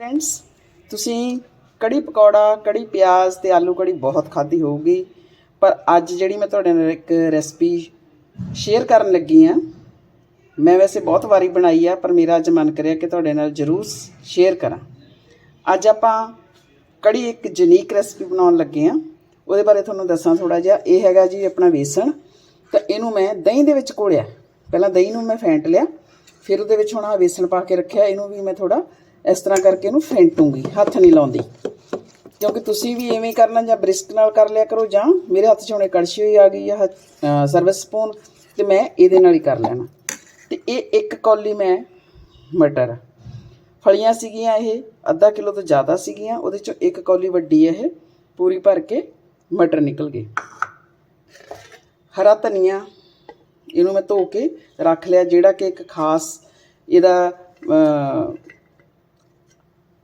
Friends ਤੁਸੀਂ ਕੜੀ ਪਕੌੜਾ, ਕੜੀ ਪਿਆਜ਼ ਤੇ ਆਲੂ ਕੜੀ ਬਹੁਤ ਖਾਧੀ ਹੋਊਗੀ, ਪਰ ਅੱਜ ਜਿਹੜੀ ਮੈਂ ਤੁਹਾਡੇ ਨਾਲ ਇੱਕ ਰੈਸਪੀ ਸ਼ੇਅਰ ਕਰਨ ਲੱਗੀ ਆ ਮੈਂ ਵੈਸੇ ਬਹੁਤ ਵਾਰੀ ਬਣਾਈ ਆ, ਪਰ ਮੇਰਾ ਅੱਜ ਮਨ ਕਰਿਆ ਕਿ ਤੁਹਾਡੇ ਨਾਲ ਜ਼ਰੂਰ ਸ਼ੇਅਰ ਕਰਾਂ। ਅੱਜ ਆਪਾਂ ਕੜੀ ਇੱਕ ਜੁਨੀਕ ਰੈਸਪੀ ਬਣਾਉਣ ਲੱਗੇ ਆ ਉਹਦੇ ਬਾਰੇ ਤੁਹਾਨੂੰ ਦੱਸਾਂ ਥੋੜਾ ਜਿਹਾ। ਇਹ ਹੈਗਾ ਜੀ ਆਪਣਾ ਵੇਸਣ, ਤਾਂ ਇਹਨੂੰ ਮੈਂ ਦਹੀਂ ਦੇ ਵਿੱਚ ਘੋਲਿਆ। ਪਹਿਲਾਂ ਦਹੀਂ ਨੂੰ ਮੈਂ ਫੈਂਟ ਲਿਆ, ਫਿਰ ਉਹਦੇ ਵਿੱਚ ਹੁਣ ਆ ਵੇਸਣ ਪਾ ਕੇ ਰੱਖਿਆ, ਇਹਨੂੰ ਵੀ ਮੈਂ ਥੋੜਾ ਇਸ ਤਰ੍ਹਾਂ ਕਰਕੇ ਇਹਨੂੰ ਫੈਂਟੂੰਗੀ ਹੱਥ ਨਹੀਂ ਲਾਉਂਦੀ। ਕਿਉਂਕਿ ਤੁਸੀਂ ਵੀ ਐਵੇਂ ਕਰਨਾ ਜਾਂ ਬ੍ਰਿਸਕ ਨਾਲ ਕਰ ਲਿਆ ਕਰੋ ਜਾਂ ਮੇਰੇ ਹੱਥ 'ਚ ਹੁਣੇ ਕੜਛੀ ਹੋਈ ਆ ਗਈ ਆ ਸਰਵਿਸ ਸਪੂਨ ਤੇ ਮੈਂ ਇਹਦੇ ਨਾਲ ਹੀ ਕਰ ਲੈਣਾ। ਤੇ ਇਹ ਇੱਕ ਕੌਲੀ ਮੈਂ ਮਟਰ, ਫਲੀਆਂ ਸੀਗੀਆਂ ਇਹ, ਅੱਧਾ ਕਿਲੋ ਤੋਂ ਜ਼ਿਆਦਾ ਸੀਗੀਆਂ, ਉਹਦੇ ਚੋਂ ਇੱਕ ਕੌਲੀ ਵੱਡੀ ਇਹ, ਪੂਰੀ ਭਰ ਕੇ ਮਟਰ ਨਿਕਲ ਗਏ। ਹਰਾ ਧਨੀਆ, ਇਹਨੂੰ ਮੈਂ ਧੋ ਕੇ ਰੱਖ ਲਿਆ, ਜਿਹੜਾ ਕਿ ਇੱਕ ਖਾਸ ਇਹਦਾ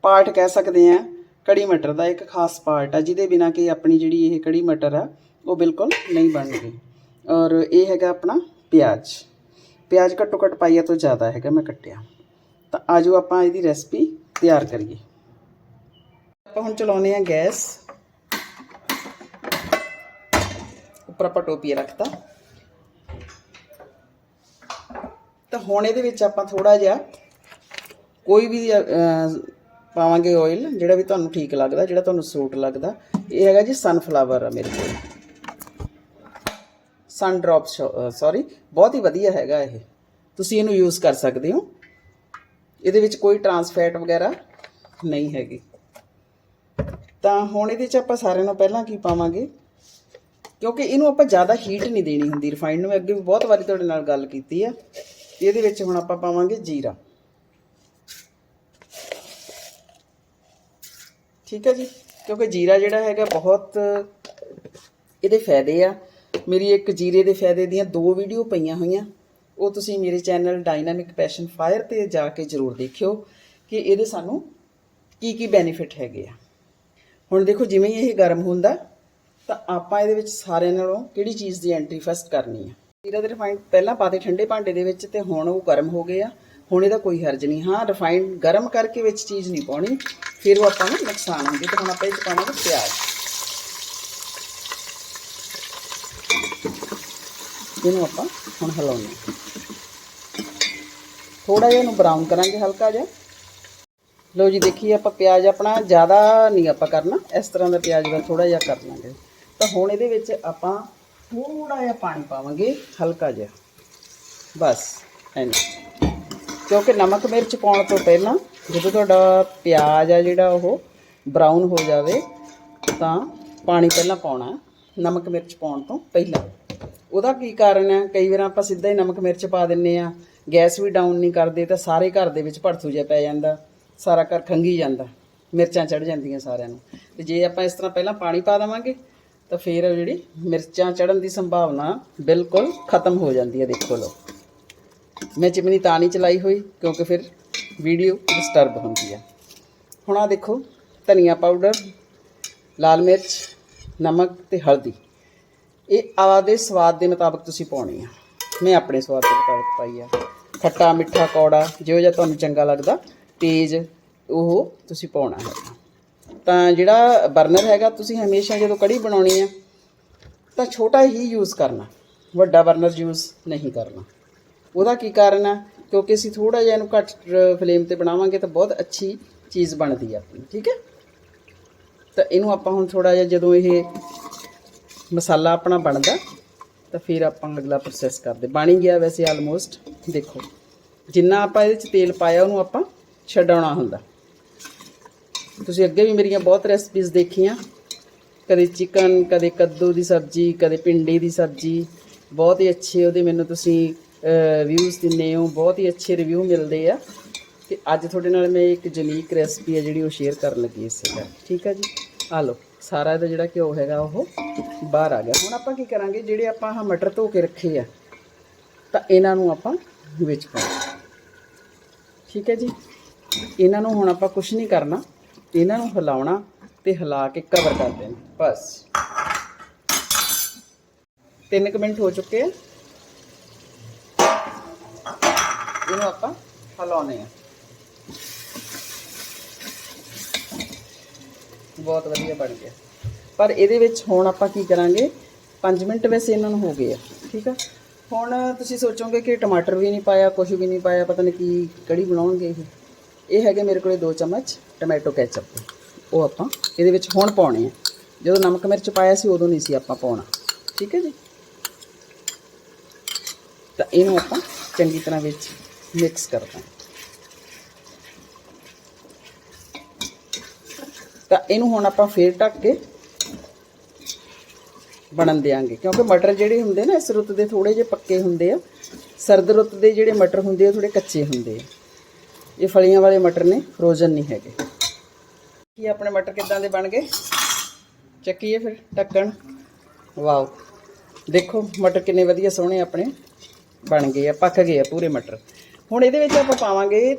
ਪਾਰਟ ਕਹਿ ਸਕਦੇ ਆ ਕੜੀ ਮਟਰ ਦਾ ਇੱਕ ਖਾਸ ਪਾਰਟ ਆ, ਜਿਹਦੇ ਬਿਨਾ ਕਿ ਆਪਣੀ ਜਿਹੜੀ ਇਹ ਕੜੀ ਮਟਰ ਆ, ਉਹ ਬਿਲਕੁਲ ਨਹੀਂ ਬਣਦੀ ਔਰ ਇਹ ਹੈਗਾ ਆਪਣਾ ਪਿਆਜ਼। ਪਿਆਜ਼ ਘੱਟੋ ਘੱਟ ਪਾਈਆ ਤੋਂ ਜ਼ਿਆਦਾ ਹੈਗਾ, ਮੈਂ ਕੱਟਿਆ। ਤਾਂ ਆਜੋ ਆਪਾਂ ਇਹਦੀ ਰੈਸਪੀ ਤਿਆਰ ਕਰੀਏ। ਆਪਾਂ ਹੁਣ ਚਲਾਉਨੇ ਆ ਗੈਸ। ਉੱਪਰ ਆਪਾਂ ਟੋਪੀਆ ਰੱਖਤਾ। ਤਾਂ ਹੁਣ ਇਹਦੇ ਵਿੱਚ ਆਪਾਂ ਥੋੜਾ ਜਿਹਾ ਕੋਈ ਵੀ ਪਾਵਾਂਗੇ ਆਇਲ ਜਿਹੜਾ ਵੀ ਤੁਹਾਨੂੰ ਠੀਕ ਲੱਗਦਾ, ਜਿਹੜਾ ਤੁਹਾਨੂੰ ਸੂਟ ਲੱਗਦਾ। ਇਹ ਹੈਗਾ ਜੀ ਸਨਫਲਾਵਰ ਆ ਮੇਰੇ ਕੋਲ। ਸਨ ਡ੍ਰੌਪ ਸੌਰੀ ਬਹੁਤ ਹੀ ਵਧੀਆ ਹੈਗਾ ਇਹ। ਤੁਸੀਂ ਇਹਨੂੰ ਯੂਜ਼ ਕਰ ਸਕਦੇ ਹੋ। ਇਹਦੇ ਵਿੱਚ ਕੋਈ ਟਰਾਂਸਫੈਟ ਵਗੈਰਾ ਨਹੀਂ ਹੈਗੀ। ਤਾਂ ਹੁਣ ਇਹਦੇ ਚ ਆਪਾਂ ਸਾਰਿਆਂ ਨੂੰ ਪਹਿਲਾਂ ਕੀ ਪਾਵਾਂਗੇ? ਕਿਉਂਕਿ ਇਹਨੂੰ ਆਪਾਂ ਜ਼ਿਆਦਾ ਹੀਟ ਨਹੀਂ ਦੇਣੀ ਹੁੰਦੀ ਰਿਫਾਈਨਡ ਨੂੰ ਮੈਂ ਅੱਗੇ ਵੀ ਬਹੁਤ ਵਾਰੀ ਤੁਹਾਡੇ ਨਾਲ ਗੱਲ ਕੀਤੀ ਆ। ਇਹਦੇ ਵਿੱਚ ਹੁਣ ਆਪਾਂ ਪਾਵਾਂਗੇ ਜੀਰਾ। ਠੀਕ ਹੈ ਜੀ, ਕਿਉਂਕਿ ਜੀਰਾ ਜਿਹੜਾ ਹੈਗਾ ਬਹੁਤ ਇਹਦੇ ਫਾਇਦੇ ਆ। ਮੇਰੀ ਇੱਕ ਜੀਰੇ ਦੇ ਫਾਇਦੇ ਦੀਆਂ ਦੋ ਵੀਡੀਓ ਪਈਆਂ ਹੋਈਆਂ। ਉਹ ਤੁਸੀਂ ਮੇਰੇ ਚੈਨਲ ਡਾਇਨਾਮਿਕ ਪੈਸ਼ਨ ਫਾਇਰ ਤੇ ਜਾ ਕੇ ਜਰੂਰ ਦੇਖਿਓ ਕਿ ਇਹਦੇ ਸਾਨੂੰ ਕੀ ਕੀ ਬੈਨੀਫਿਟ ਹੈਗੇ ਆ। ਹੁਣ ਦੇਖੋ, ਜਿਵੇਂ ਹੀ ਇਹ ਗਰਮ ਹੁੰਦਾ, ਤਾਂ ਆਪਾਂ ਇਹਦੇ ਵਿੱਚ ਸਾਰਿਆਂ ਨਾਲੋਂ ਕਿਹੜੀ ਚੀਜ਼ ਦੀ ਐਂਟਰੀ ਫਸਟ ਕਰਨੀ ਆ? ਜੀਰਾ ਤੇ ਰਿਫਾਈਨਡ ਪਹਿਲਾਂ ਪਾਤੇ ਠੰਡੇ ਭਾਂਡੇ ਦੇ ਵਿੱਚ ਤੇ ਹੁਣ ਉਹ ਗਰਮ ਹੋ ਗਏ ਆ। ਹੁਣ ਇਹਦਾ ਕੋਈ ਹਰਜ ਨਹੀਂ। ਹਾਂ ਰਿਫਾਈਨਡ ਗਰਮ ਕਰਕੇ ਵਿੱਚ ਚੀਜ਼ ਨਹੀਂ ਪਾਉਣੀ, ਫਿਰ ਉਹ ਆਪਾਂ ਨੂੰ ਨੁਕਸਾਨ ਹੁੰਦੀ ਤੇ ਹੁਣ ਆਪਾਂ ਇਹ 'ਚ ਪਾਵਾਂਗੇ ਪਿਆਜ਼। ਇਹਨੂੰ ਆਪਾਂ ਹੁਣ ਹਿਲਾਉਣਾ ਥੋੜਾ ਜਿਹਾ ਇਹਨੂੰ ਬਰਾਊਨ ਕਰਾਂਗੇ ਹਲਕਾ ਜਿਹਾ। ਲਓ ਜੀ, ਦੇਖੀਏ ਆਪਾਂ ਪਿਆਜ਼ ਆਪਣਾ ਜ਼ਿਆਦਾ ਨਹੀਂ ਆਪਾਂ ਕਰਨਾ। ਇਸ ਤਰ੍ਹਾਂ ਦਾ ਪਿਆਜ਼ ਦਾ ਥੋੜਾ ਜਿਹਾ ਕਰ ਲਾਂਗੇ। ਤਾਂ ਹੁਣ ਇਹਦੇ ਵਿੱਚ ਆਪਾਂ ਥੋੜਾ ਜਿਹਾ ਪਾਣੀ ਪਾਵਾਂਗੇ ਹਲਕਾ ਜਿਹਾ। ਬਸ ਐਨੀ ਕਿਉਂਕਿ ਨਮਕ ਮਿਰਚ ਪਾਉਣ ਤੋਂ ਪਹਿਲਾਂ ਜਦੋਂ ਤੁਹਾਡਾ ਪਿਆਜ਼ ਆ ਜਿਹੜਾ ਉਹ ਬਰਾਊਨ ਹੋ ਜਾਵੇ, ਤਾਂ ਪਾਣੀ ਪਹਿਲਾਂ ਪਾਉਣਾ ਨਮਕ ਮਿਰਚ ਪਾਉਣ ਤੋਂ ਪਹਿਲਾਂ। ਉਹਦਾ ਕੀ ਕਾਰਨ ਹੈ? ਕਈ ਵਾਰ ਆਪਾਂ ਸਿੱਧਾ ਹੀ ਨਮਕ ਮਿਰਚ ਪਾ ਦਿੰਨੇ ਆ, ਗੈਸ ਵੀ ਡਾਊਨ ਨਹੀਂ ਕਰਦੇ, ਤਾਂ ਸਾਰੇ ਘਰ ਦੇ ਵਿੱਚ ਭੜਥੂ ਜਿਹਾ ਪੈ ਜਾਂਦਾ, ਸਾਰਾ ਘਰ ਖੰਗੀ ਜਾਂਦਾ, ਮਿਰਚਾਂ ਚੜ ਜਾਂਦੀਆਂ ਸਾਰਿਆਂ ਨੂੰ। ਤੇ ਜੇ ਆਪਾਂ ਇਸ ਤਰ੍ਹਾਂ ਪਹਿਲਾਂ ਪਾਣੀ ਪਾ ਦੇਵਾਂਗੇ, ਤਾਂ ਫਿਰ ਜਿਹੜੀ ਮਿਰਚਾਂ ਚੜਨ ਦੀ ਸੰਭਾਵਨਾ ਬਿਲਕੁਲ ਖਤਮ ਹੋ ਜਾਂਦੀ ਹੈ, ਦੇਖੋ ਲੋ ਮੈਂ ਚਿਮਨੀ ਤਾਂ ਨਹੀਂ ਚਲਾਈ ਹੋਈ, ਕਿਉਂਕਿ ਫਿਰ ਵੀਡੀਓ ਡਿਸਟਰਬ ਹੁੰਦੀ ਆ। ਹੁਣ ਆ ਦੇਖੋ, ਧਨੀਆ ਪਾਊਡਰ ਲਾਲ ਮਿਰਚ, ਨਮਕ ਤੇ ਹਲਦੀ। ਇਹ ਆਪਦੇ ਸਵਾਦ ਦੇ ਮੁਤਾਬਕ ਤੁਸੀਂ ਪਾਉਣੀ ਆ। ਮੈਂ ਆਪਣੇ ਸਵਾਦ ਦੇ ਮੁਤਾਬਕ ਪਾਈ ਆ। ਖੱਟਾ, ਮਿੱਠਾ ਕੌੜਾ, ਜਿਹੋ ਜਿਹਾ ਤੁਹਾਨੂੰ ਚੰਗਾ ਲੱਗਦਾ, ਤੇਜ਼ ਉਹ ਤੁਸੀਂ ਪਾਉਣਾ ਹੈ। ਤਾਂ ਜਿਹੜਾ ਬਰਨਰ ਹੈਗਾ, ਤੁਸੀਂ ਹਮੇਸ਼ਾ ਜਦੋਂ ਕੜੀ ਬਣਾਉਣੀ ਆ, ਤਾਂ ਛੋਟਾ ਹੀ ਯੂਜ਼ ਕਰਨਾ। ਵੱਡਾ ਬਰਨਰ ਯੂਜ਼ ਨਹੀਂ ਕਰਨਾ। ਉਹਦਾ ਕੀ ਕਾਰਨ ਆ? ਕਿਉਂਕਿ ਅਸੀਂ ਥੋੜਾ ਜਿਹਾ ਇਹਨੂੰ ਘੱਟ ਫਲੇਮ ਤੇ ਬਣਾਵਾਂਗੇ ਤਾਂ ਬਹੁਤ ਅੱਛੀ ਚੀਜ਼ ਬਣਦੀ ਆ ਆਪਣੀ, ਠੀਕ ਹੈ? ਤਾਂ ਇਹਨੂੰ ਆਪਾਂ ਹੁਣ ਥੋੜਾ ਜਿਹਾ ਜਦੋਂ ਇਹ ਮਸਾਲਾ ਆਪਣਾ ਬਣਦਾ, ਤਾਂ ਫਿਰ ਆਪਾਂ ਅਗਲਾ ਪ੍ਰੋਸੈਸ ਕਰਦੇ। ਬਣ ਹੀ ਗਿਆ ਵੈਸੇ ਆਲਮੋਸਟ ਦੇਖੋ। ਜਿੰਨਾ ਆਪਾਂ ਇਹਦੇ ਚ ਤੇਲ ਪਾਇਆ, ਉਹਨੂੰ ਆਪਾਂ ਛਡਾਉਣਾ ਹੁੰਦਾ। ਤੁਸੀਂ ਅੱਗੇ ਵੀ ਮੇਰੀਆਂ ਬਹੁਤ ਰੈਸਪੀਜ਼ ਦੇਖੀਆਂ। ਕਦੇ ਚਿਕਨ ਕਦੇ ਕੱਦੂ ਦੀ ਸਬਜ਼ੀ, ਕਦੇ ਪਿੰਡੀ ਦੀ ਸਬਜ਼ੀ, ਬਹੁਤ ਹੀ ਅੱਛੇ ਉਹਦੇ ਮੈਨੂੰ ਤੁਸੀਂ ਵਿਊਜ਼ ਦਿੰਦੇ ਹੋ, ਬਹੁਤ ਹੀ ਅੱਛੇ ਰਿਵਿਊ ਮਿਲਦੇ ਆ। ਤੇ ਅੱਜ ਤੁਹਾਡੇ ਨਾਲ ਮੈਂ ਇੱਕ ਜੁਨੀਕ ਰੈਸਪੀ ਹੈ ਜਿਹੜੀ ਉਹ ਸ਼ੇਅਰ ਕਰਨ ਲੱਗੀ ਇਸ ਦਾ ਠੀਕ ਹੈ ਜੀ? ਆ ਲਓ, ਸਾਰਾ ਇਹਦਾ ਜਿਹੜਾ ਘਿਓ ਹੈਗਾ, ਉਹ ਬਾਹਰ ਆ ਗਿਆ। ਹੁਣ ਆਪਾਂ ਕੀ ਕਰਾਂਗੇ, ਜਿਹੜੇ ਆਪਾਂ ਆਹ ਮਟਰ ਧੋ ਕੇ ਰੱਖੇ ਆ, ਤਾਂ ਇਹਨਾਂ ਨੂੰ ਆਪਾਂ ਵਿੱਚ ਪਾਉਣਾ। ਠੀਕ ਹੈ ਜੀ? ਇਹਨਾਂ ਨੂੰ ਹੁਣ ਆਪਾਂ ਕੁਝ ਨਹੀਂ ਕਰਨਾ। ਇਹਨਾਂ ਨੂੰ ਹਿਲਾਉਣਾ ਤੇ ਹਿਲਾ ਕੇ ਕਵਰ ਕਰ ਦੇਣਾ। ਬਸ। 3 ਮਿੰਟ ਹੋ ਚੁੱਕੇ ਆ। ਇਹਨੂੰ ਆਪਾਂ ਹਿਲਾਉਣੇ ਆ। ਬਹੁਤ ਵਧੀਆ ਬਣ ਗਿਆ। ਪਰ ਇਹਦੇ ਵਿੱਚ ਹੁਣ ਆਪਾਂ ਕੀ ਕਰਾਂਗੇ? 5 ਮਿੰਟ ਵੈਸੇ ਇਹਨਾਂ ਨੂੰ ਹੋ ਗਏ ਆ, ਠੀਕ ਆ? ਹੁਣ ਤੁਸੀਂ ਸੋਚੋਗੇ ਕਿ ਟਮਾਟਰ ਵੀ ਨਹੀਂ ਪਾਇਆ ਕੁਝ ਵੀ ਨਹੀਂ ਪਾਇਆ, ਪਤਾ ਨਹੀਂ ਕੀ ਕੜੀ ਬਣਾਉਣਗੇ ਇਹ। ਇਹ ਹੈਗੇ ਮੇਰੇ ਕੋਲੇ 2 ਚਮਚ ਟੋਮੈਟੋ ਕੈਚਅਪ ਉਹ ਆਪਾਂ ਇਹਦੇ ਵਿੱਚ ਹੁਣ ਪਾਉਣੇ ਆ। ਜਦੋਂ ਨਮਕ ਮਿਰਚ ਪਾਇਆ ਸੀ, ਉਦੋਂ ਨਹੀਂ ਸੀ ਆਪਾਂ ਪਾਉਣਾ। ਠੀਕ ਹੈ ਜੀ? ਤਾਂ ਇਹਨੂੰ ਆਪਾਂ ਚੰਗੀ ਤਰ੍ਹਾਂ ਵਿੱਚ ਮਿਕਸ ਕਰਦਾ ਤਾਂ ਇਹਨੂੰ ਹੁਣ ਆਪਾਂ ਫੇਰ ਢੱਕ ਕੇ ਬਣਨ ਦੇਾਂਗੇ ਕਿਉਂਕਿ ਮਟਰ ਜਿਹੜੇ ਹੁੰਦੇ ਨਾ, ਇਸ ਰੁੱਤ ਦੇ ਥੋੜੇ ਜਿਹੇ ਪੱਕੇ ਹੁੰਦੇ ਆ। ਸਰਦ ਰੁੱਤ ਦੇ ਜਿਹੜੇ ਮਟਰ ਹੁੰਦੇ ਆ ਥੋੜੇ ਕੱਚੇ ਹੁੰਦੇ ਆ। ਇਹ ਫਲੀਆਂ ਵਾਲੇ ਮਟਰ ਨੇ ਫਰੋਜ਼ਨ ਨਹੀਂ ਹੈਗੇ। ਕੀ ਆਪਣੇ ਮਟਰ ਕਿੱਦਾਂ ਦੇ ਬਣ ਗਏ? ਚੱਕੀਏ ਫਿਰ, ਢੱਕਣ। ਵਾਓ। ਦੇਖੋ, ਮਟਰ ਕਿੰਨੇ ਵਧੀਆ ਸੋਹਣੇ ਆਪਣੇ ਬਣ ਗਏ ਆ, ਪੱਕ ਗਏ ਆ ਪੂਰੇ ਮਟਰ। ਹੁਣ ਇਹਦੇ ਵਿੱਚ ਆਪਾਂ ਪਾਵਾਂਗੇ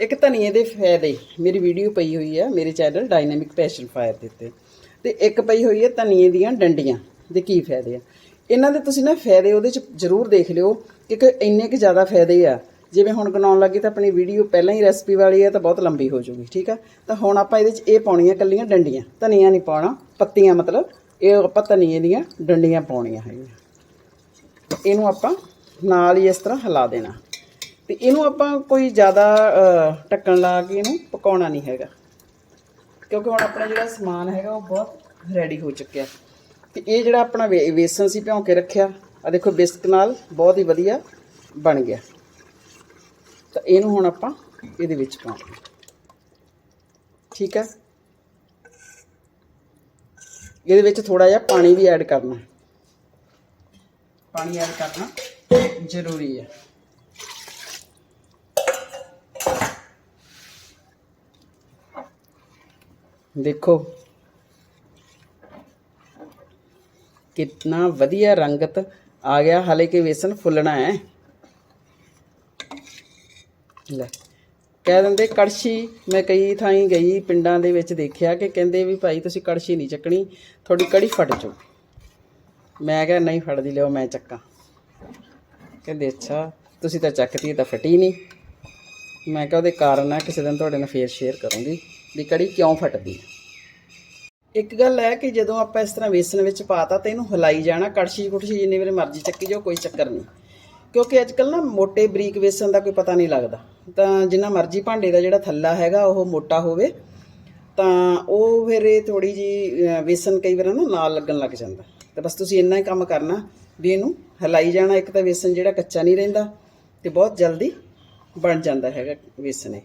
ਇੱਕ ਧਨੀਏ ਦੇ ਫਾਇਦੇ। ਮੇਰੀ ਵੀਡੀਓ ਪਈ ਹੋਈ ਆ ਮੇਰੇ ਚੈਨਲ ਡਾਇਨਾਮਿਕ ਪੈਸ਼ਨ ਫਾਇਰ ਦੇ ਉੱਤੇ। ਤੇ ਇੱਕ ਪਈ ਹੋਈ ਹੈ ਧਨੀਏ ਦੀਆਂ ਡੰਡੀਆਂ ਦੇ ਕੀ ਫਾਇਦੇ ਆ। ਇਹਨਾਂ ਦੇ ਤੁਸੀਂ ਨਾ ਫਾਇਦੇ ਉਹਦੇ ਚ ਜ਼ਰੂਰ ਦੇਖ ਲਿਓ ਕਿ ਇੰਨੇ ਕਿ ਜ਼ਿਆਦਾ ਫਾਇਦੇ ਆ। ਜਿਵੇਂ ਹੁਣ ਬਣਾਉਣ ਲੱਗੇ ਤਾਂ ਆਪਣੀ ਵੀਡੀਓ ਪਹਿਲਾਂ ਹੀ ਰੈਸਪੀ ਵਾਲੀ ਹੈ ਤਾਂ ਬਹੁਤ ਲੰਬੀ ਹੋ ਜੂਗੀ ਠੀਕ ਆ? ਤਾਂ ਹੁਣ ਆਪਾਂ ਇਹਦੇ ਚ ਇਹ ਪਾਉਣੀਆਂ ਕੱਲੀਆਂ ਡੰਡੀਆਂ। ਧਨੀਆ ਨਹੀਂ ਪਾਉਣਾ, ਪੱਤੀਆਂ ਮਤਲਬ ਇਹ ਆਪਾਂ ਧਨੀਏ ਦੀਆਂ ਡੰਡੀਆਂ ਪਾਉਣੀਆਂ ਹੈਗੀਆਂ। ਇਹਨੂੰ ਆਪਾਂ ਨਾਲ ਹੀ ਇਸ ਤਰ੍ਹਾਂ ਹਿਲਾ ਦੇਣਾ। ਤੇ ਇਹਨੂੰ ਆਪਾਂ ਕੋਈ ਜ਼ਿਆਦਾ ਅ, ਢੱਕਣ ਲਾ ਕੇ ਇਹਨੂੰ ਪਕਾਉਣਾ ਨਹੀਂ ਹੈਗਾ। ਕਿਉਂਕਿ ਹੁਣ ਆਪਣਾ ਜਿਹੜਾ ਸਮਾਨ ਹੈਗਾ ਉਹ ਬਹੁਤ ਰੈਡੀ ਹੋ ਚੁੱਕਿਆ। ਤੇ ਇਹ ਜਿਹੜਾ ਆਪਣਾ ਵੇ- ਵੇਸਣ ਸੀ ਭਿਉਂ ਕੇ ਰੱਖਿਆ ਆ ਦੇਖੋ ਬਿਸਕ ਨਾਲ ਬਹੁਤ ਹੀ ਵਧੀਆ ਬਣ ਗਿਆ। ਤਾਂ ਇਹਨੂੰ ਹੁਣ ਆਪਾਂ ਇਹਦੇ ਵਿੱਚ ਪਾਉਣਾ ਠੀਕ ਹੈ? ਇਹਦੇ ਵਿੱਚ ਥੋੜਾ ਜਿਹਾ ਪਾਣੀ ਵੀ ਐਡ ਕਰਨਾ। ਪਾਣੀ ਐਡ ਕਰਨਾ ਜ਼ਰੂਰੀ ਹੈ। ਦੇਖੋ। ਕਿੰਨਾ ਵਧੀਆ ਰੰਗਤ ਆ ਗਿਆ। ਹਲੇ ਕਿ ਵੇਸਣ ਫੁੱਲਣਾ ਹੈ। ਲੈ, ਕਹਿ ਦਿੰਦੇ ਕੜਛੀ, ਮੈਂ ਕਈ ਥਾਈਂ ਗਈ ਪਿੰਡਾਂ ਦੇ ਵਿੱਚ ਦੇਖਿਆ ਕਿ ਕਹਿੰਦੇ ਵੀ ਭਾਈ ਤੁਸੀਂ ਕੜਛੀ ਨਹੀਂ ਚੱਕਣੀ, ਤੁਹਾਡੀ ਕੜੀ ਫਟ ਜਾਊ। ਮੈਂ ਕਿਹਾ, ਨਹੀਂ ਫੜਦੀ ਲਿਓ ਮੈਂ ਚੱਕਾਂ। ਕਹਿੰਦੇ, ਅੱਛਾ, ਤੁਸੀਂ ਤਾਂ ਚੱਕਤੀ ਤਾਂ ਫਟੀ ਨਹੀਂ। ਮੈਂ ਕਿਹਾ, ਉਹਦੇ ਕਾਰਨ ਆ ਕਿਸੇ ਦਿਨ ਤੁਹਾਡੇ ਨਾਲ ਫੇਰ ਸ਼ੇਅਰ ਕਰੂੰਗੀ। ਵੀ ਕੜੀ ਕਿਉਂ ਫਟਦੀ? ਇੱਕ ਗੱਲ ਹੈ ਕਿ ਜਦੋਂ ਆਪਾਂ ਇਸ ਤਰ੍ਹਾਂ ਵੇਸਣ ਵਿੱਚ ਪਾਤਾ ਤਾਂ ਇਹਨੂੰ ਹਿਲਾਈ ਜਾਣਾ, ਕੜਛੀ ਕੁੜਛੀ ਜਿੰਨੇ ਵੇਲੇ ਮਰਜ਼ੀ ਚੱਕੀ ਜਾਓ, ਕੋਈ ਚੱਕਰ ਨਹੀਂ। ਕਿਉਂਕਿ ਅੱਜ ਕੱਲ ਨਾ ਮੋٹے ਬਰੀਕ ਵੇਸਣ ਦਾ ਕੋਈ ਪਤਾ ਨਹੀਂ ਲੱਗਦਾ। ਤਾਂ ਜਿੰਨਾ ਮਰਜ਼ੀ ਭਾਂਡੇ ਦਾ ਜਿਹੜਾ ਥੱਲਾ ਹੈਗਾ, ਉਹ ਮੋਟਾ ਹੋਵੇ, ਤਾਂ ਉਹ ਫਿਰ ਇਹ ਥੋੜੀ ਜੀ ਵੇਸਣ ਕਈ ਵਾਰ ਨਾ ਨਾਲ ਲੱਗਣ ਲੱਗ ਜਾਂਦਾ। ਤਾਂ ਬਸ ਤੁਸੀਂ ਇੰਨਾ ਹੀ ਕੰਮ ਕਰਨਾ ਵੀ ਇਹਨੂੰ ਹਿਲਾਈ ਜਾਣਾ। ਇੱਕ ਤਾਂ ਵੇਸਣ ਜਿਹੜਾ ਕੱਚਾ ਨਹੀਂ ਰਹਿੰਦਾ ਤੇ ਬਹੁਤ ਜਲਦੀ ਬਣ ਜਾਂਦਾ ਹੈਗਾ ਵੇਸਣ ਇਹ।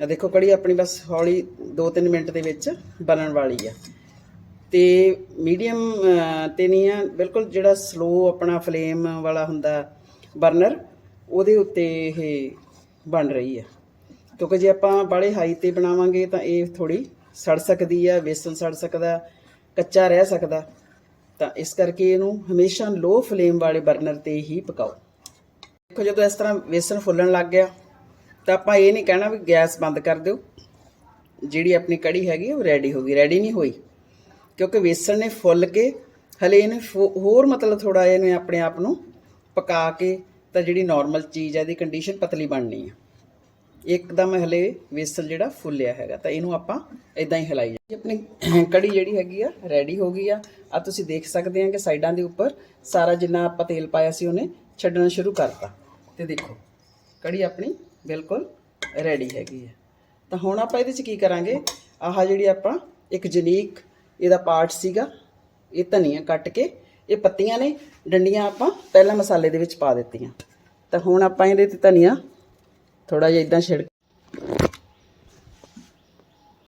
ਆ ਦੇਖੋ ਕੜੀ ਆਪਣੀ ਬਸ ਹੌਲੀ 2-3 ਮਿੰਟ ਦੇ ਵਿੱਚ ਬਣਨ ਵਾਲੀ ਆ। ਤੇ ਮੀਡੀਅਮ ਤੇ ਨਹੀਂ ਆ, ਬਿਲਕੁਲ ਜਿਹੜਾ ਸਲੋ ਆਪਣਾ ਫਲੇਮ ਵਾਲਾ ਹੁੰਦਾ ਬਰਨਰ, ਉਹਦੇ ਉੱਤੇ ਇਹ ਬਣ ਰਹੀ ਆ। ਕਿਉਂਕਿ ਜੇ ਆਪਾਂ ਬਾਲੇ ਹਾਈ ਤੇ ਬਣਾਵਾਂਗੇ ਤਾਂ ਇਹ ਥੋੜੀ ਸੜ ਸਕਦੀ ਆ, ਵੇਸਣ ਸੜ ਸਕਦਾ, ਕੱਚਾ ਰਹਿ ਸਕਦਾ। ਤਾਂ ਇਸ ਕਰਕੇ ਇਹਨੂੰ ਹਮੇਸ਼ਾ ਲੋ ਫਲੇਮ ਵਾਲੇ ਬਰਨਰ ਤੇ ਹੀ ਪਕਾਓ। ਦੇਖੋ ਜਦੋਂ ਇਸ ਤਰ੍ਹਾਂ ਵੇਸਣ ਫੁੱਲਣ ਲੱਗ ਗਿਆ ਤਾਂ ਆਪਾਂ ਇਹ ਨਹੀਂ ਕਹਿਣਾ ਵੀ ਗੈਸ ਬੰਦ ਕਰ ਦਿਓ। ਜਿਹੜੀ ਆਪਣੀ ਕੜੀ ਹੈਗੀ ਉਹ ਰੈਡੀ ਹੋ ਗਈ। ਰੈਡੀ ਨਹੀਂ ਹੋਈ। ਕਿਉਂਕਿ ਵੇਸਣ ਨੇ ਫੁੱਲ ਕੇ, ਹਲੇ ਇਹਨੇ ਫੋ- ਹੋਰ ਮਤਲਬ ਥੋੜਾ ਇਹਨੇ ਆਪਣੇ ਆਪ ਨੂੰ ਪਕਾ ਕੇ ਤਾਂ ਜਿਹੜੀ ਨਾਰਮਲ ਚੀਜ਼ ਹੈ ਇਹਦੀ ਕੰਡੀਸ਼ਨ ਪਤਲੀ ਬਣਨੀ ਆ। ਇੱਕਦਮ ਹਲੇ ਵੇਸਣ ਜਿਹੜਾ ਫੁੱਲਿਆ ਹੈਗਾ। ਤਾਂ ਇਹਨੂੰ ਆਪਾਂ ਇਦਾਂ ਹੀ ਹਿਲਾਈ ਜਾਈਏ ਆਪਣੀ ਕੜੀ ਜਿਹੜੀ ਹੈਗੀ ਆ ਰੈਡੀ ਹੋ ਗਈ ਆ। ਆ ਤੁਸੀਂ ਦੇਖ ਸਕਦੇ ਆ ਕਿ ਸਾਈਡਾਂ ਦੇ ਉੱਪਰ ਸਾਰਾ ਜਿੰਨਾ ਆਪਾਂ ਤੇਲ ਪਾਇਆ ਸੀ, ਉਹਨੇ ਛੱਡਣਾ ਸ਼ੁਰੂ ਕਰਤਾ। ਤੇ ਦੇਖੋ, ਕੜੀ ਆਪਣੀ ਬਿਲਕੁਲ ਰੈਡੀ ਹੈਗੀ ਹੈ। ਤਾਂ ਹੁਣ ਆਪਾਂ ਇਹਦੇ 'ਚ ਕੀ ਕਰਾਂਗੇ? ਆਹ ਜਿਹੜੀ ਆਪਾਂ ਇੱਕ ਜਨੀਕ ਇਹਦਾ ਪਾਰਟ ਸੀਗਾ, ਇਹ ਧਨੀਆ ਕੱਟ ਕੇ, ਇਹ ਪੱਤੀਆਂ ਨੇ, ਡੰਡੀਆਂ ਆਪਾਂ ਪਹਿਲਾਂ ਮਸਾਲੇ ਦੇ ਵਿੱਚ ਪਾ ਦਿੱਤੀਆਂ। ਤਾਂ ਹੁਣ ਆਪਾਂ ਇਹਦੇ ਤੇ ਧਨੀਆ ਥੋੜਾ ਜਿਹਾ ਇਦਾਂ ਛਿੜਕ